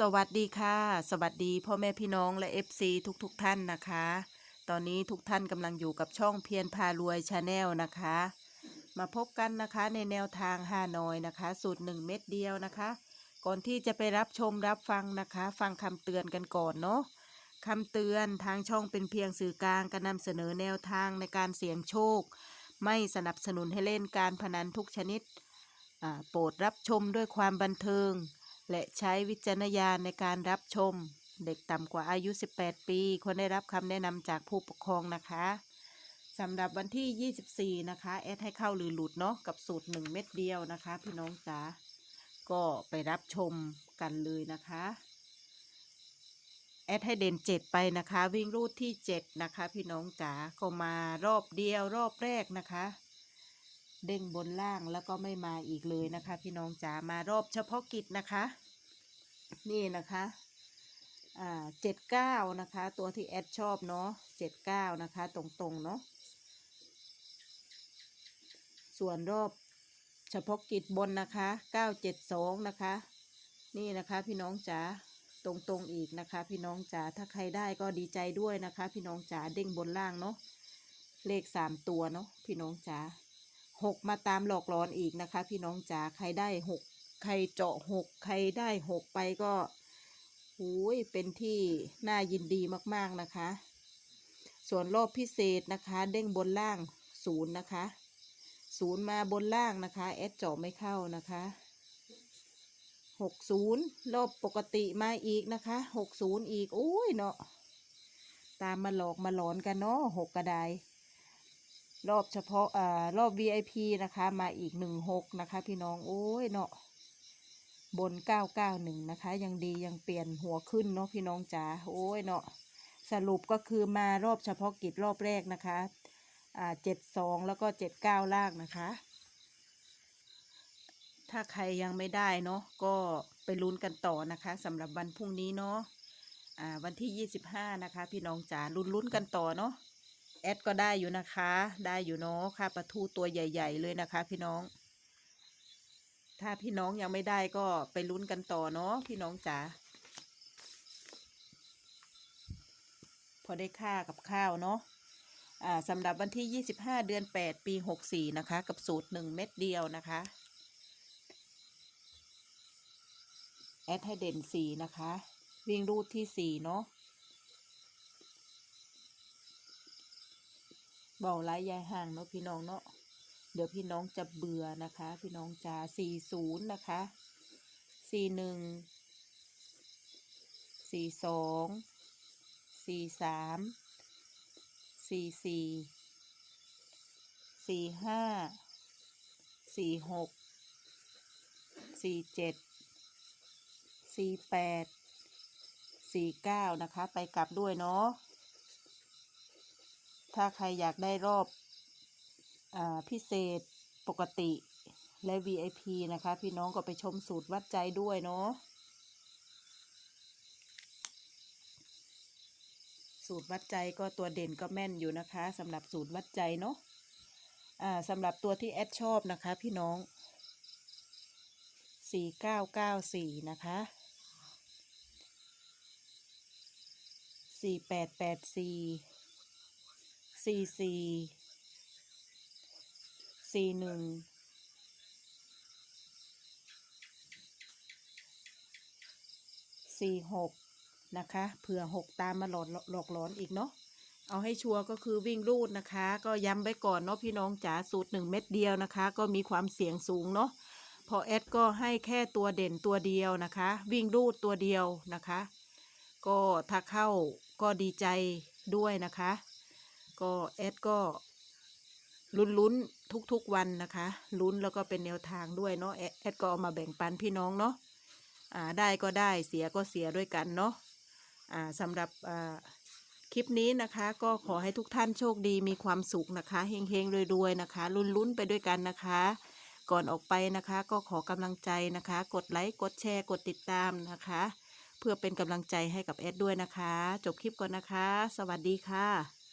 สวัสดีค่ะ สวัสดีพ่อแม่พี่น้องและ FC ทุกๆทท่านนะคะ ตอนนี้ทุกท่านกำลังอยู่กับช่องเพียรพารวยชาแนลนะคะ มาพบกันนะคะในแนวทางฮานอยนะคะ สูตร 1 เม็ดเดียวนะคะ ก่อนที่จะไปรับชมรับฟังนะคะ ฟังคำเตือนกันก่อนเนาะคำเตือนทางช่องเป็นเพียงสื่อกลางการนำเสนอแนวทางในการเสี่ยงโชค ไม่สนับสนุนให้เล่นการพนันทุกชนิดโปรดรับชมด้วยความบันเทิง และใช้วิจารณญาณในการรับชม เด็กต่ำกว่าอายุ 18 ปีควรได้รับคำแนะนำจากผู้ปกครองนะคะสำหรับวันที่ 24 นะคะ แอดให้เข้าหรือหลุดเนาะกับสูตร 1 เม็ดเดียวนะคะ พี่น้องจ๋าก็ไปรับชมกันเลยนะคะ แอดให้เด่น 7 ไปนะคะ วิ่งรูดที่ 7 นะคะ พี่น้องจ๋าก็มารอบเดียวรอบแรกนะคะ เด้งบนล่างแล้วก็ไม่มาอีกเลยนะคะ พี่น้องจ๋ามารอบเฉพาะกิจนะคะ นี่นะคะอ่าเจ็ดเก้านะคะ ตัวที่แอดชอบเนาะเจ็ดเก้านะคะ ตรงๆเนาะส่วนรอบเฉพาะกิจบนนะคะเก้าเจ็ดสองนะคะ นี่นะคะพี่น้องจ๋าตรงๆอีกนะคะ พี่น้องจ๋าถ้าใครได้ก็ดีใจด้วยนะคะ พี่น้องจ๋าเด้งบนล่างเนาะเลขสามตัวเนาะพี่น้องจ๋า หกมาตามหลอกหลอนอีกนะคะ พี่น้องจ๋าใครได้หกใครเจาะหกใครได้หกไปก็หูยเป็นที่น่ายินดีมากๆนะคะ ส่วนรอบพิเศษนะคะ เด้งบนล่างศูนย์นะคะศูนย์มาบนล่างนะคะแอดเจาะไม่เข้านะคะหกศูนย์รอบปกติมาอีกนะคะหกศูนย์อีกโอ้ยเนาะตามมาหลอกมาหลอนกันเนาะหกกระได รอบเฉพาะอ่ารอบ VIP นะคะ มาอีกหนึ่งหกนะคะ พี่น้องโอ้ยเนาะบนเก้าเก้าหนึ่งนะคะ ยังดียังเปลี่ยนหัวขึ้นเนาะพี่น้องจ๋าโอ้ยเนาะสรุปก็คือมารอบเฉพาะกิจรอบแรกนะคะอ่าเจ็ดสองแล้วก็เจ็ดเก้าล่างนะคะ ถ้าใครยังไม่ได้เนาะก็ไปลุ้นกันต่อนะคะสำหรับวันพรุ่งนี้เนาะอ่าวันที่ยี่สิบห้านะคะ พี่น้องจ๋าลุ้นลุ้นๆกันต่อเนาะ แอดก็ได้อยู่นะคะ ได้อยู่เนาะค่าปลาทูตัวใหญ่ ๆ เลยนะคะ พี่น้อง ถ้าพี่น้องยังไม่ได้ก็ไปลุ้นกันต่อเนาะพี่น้องจ๋าพอได้ค่ากับข้าวเนาะอ่าสำหรับวันที่ 25 เดือน 8 ปี 64 นะคะ กับสูตร 1 เม็ดเดียวนะคะ แอดให้เด่น 4 นะคะ วิ่งรูดที่ 4 เนาะ เบาไล่ยายห่างเนาะพี่น้องเนาะเดี๋ยวพี่น้องจะเบื่อนะคะ พี่น้องจะสี่ศูนย์นะคะสี่หนึ่งสี่สองสี่สามสี่สี่สี่ห้าสี่หกสี่เจ็ดสี่แปดสี่เก้านะคะ ไปกลับด้วยเนาะ ถ้าใครอยากได้รอบอพิเศษปกติและ VIP นะคะ พี่น้องก็ไปชมสูตรวัดใจด้วยเนาะสูตรวัดใจก็ตัวเด่นก็แม่นอยู่นะคะสำหรับสูตรวัดใจเนาะอ่าสำหรับตัวที่แอดชอบนะคะ พี่น้องสี่เก้าเก้าสี่นะคะสี่แปดแปด สี่สี่สี่หนึ่งสี่หกนะคะเผื่อหกตามมาหลอกหลอกหลอนอีกเนาะเอาให้ชัวร์ก็คือวิ่งรูดนะคะ ก็ย้ำไว้ก่อนเนาะพี่น้องจ๋าสูตรหนึ่งเม็ดเดียวนะคะ ก็มีความเสี่ยงสูงเนาะพอแอดก็ให้แค่ตัวเด่นตัวเดียวนะคะ วิ่งรูดตัวเดียวนะคะ ก็ถ้าเข้าก็ดีใจด้วยนะคะ ก็แอดก็ลุ้นลุ้นทุกๆวันนะคะ ลุ้นแล้วก็เป็นแนวทางด้วยเนาะแอดก็เอามาแบ่งปันพี่น้องเนาะอ่าได้ก็ได้เสียก็เสียด้วยกันเนาะอ่าสำหรับอ่าคลิปนี้นะคะก็ขอให้ทุกท่านโชคดีมีความสุขนะคะเฮงๆรวยๆนะคะลุ้นลุ้นๆไปด้วยกันนะคะ ก่อนออกไปนะคะก็ขอกำลังใจนะคะ กดไลค์กดแชร์กดติดตามนะคะ เพื่อเป็นกำลังใจให้กับแอดด้วยนะคะ จบคลิปก่อนนะคะ สวัสดีค่ะ